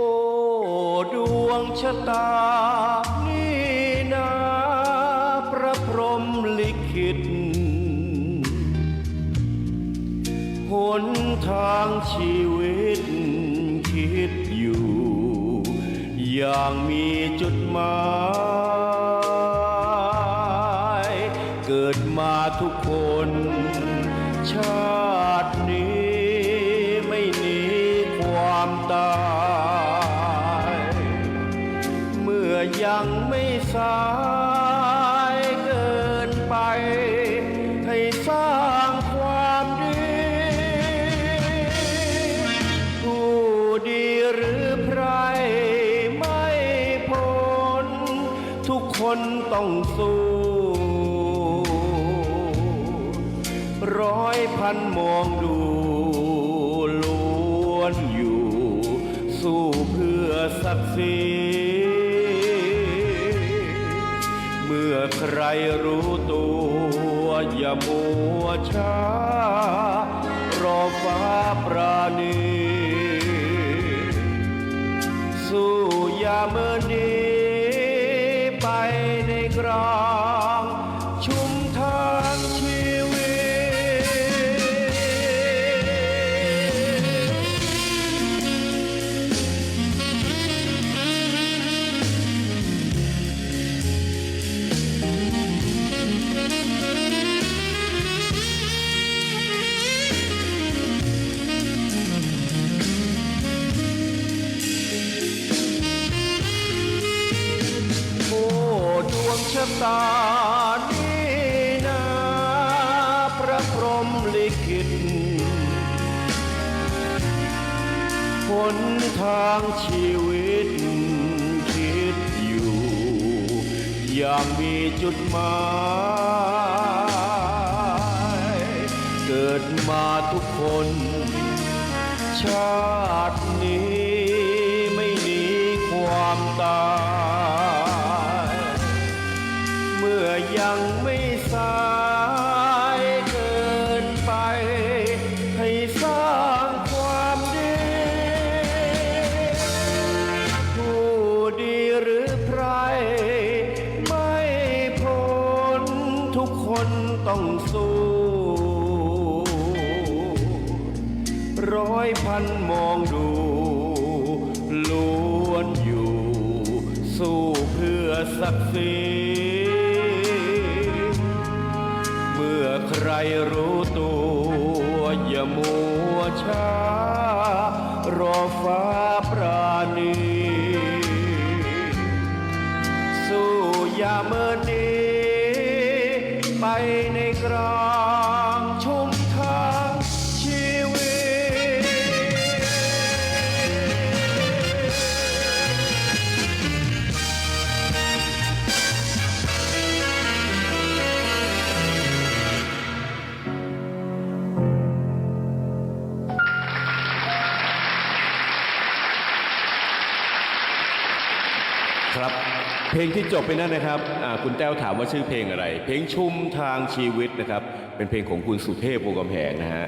โอ้ดวงชะตา นี่นาพระพรหมลิขิตหนทางชีวิตคิดอยู่ อย่างมีจุดหมาย เกิดมาทุกคนชา สายเกินไป ให้สร้างความดีผู้ดีหรือใครไม่พ้น ทุกคนต้องสู้ ร้อยพันมองดูล้วนอยู่ สู้เพื่อศักดิ์ศรี เมื่อใครรู้ตัว อย่ามัวช้า รอฟ้าปราณี สู้อย่าเมื่อนี้ไปในกลาง ตานี่นะพระพรหมลิขิตหนทางชีวิตคิดอยู่ อย่างมีจุดหมาย เกิดมาทุกคน ชาตินี้ไม่หนีความตาย ต้องสู้ ร้อยพันมองดูล้วนอยู่ สู้เพื่อศักดิ์ศรีเมื่อใครรู้ตัว อย่ามัวช้า รอฟ้าปราณี สู้อย่าเมิน ไปในกลาง เพลงที่จบไปนั่นนะครับคุณแต้วถามว่าชื่อเพลงอะไร เพลงชุ่มทางชีวิตนะครับ เป็นเพลงของคุณสุเทพวงกำแหงนะฮะ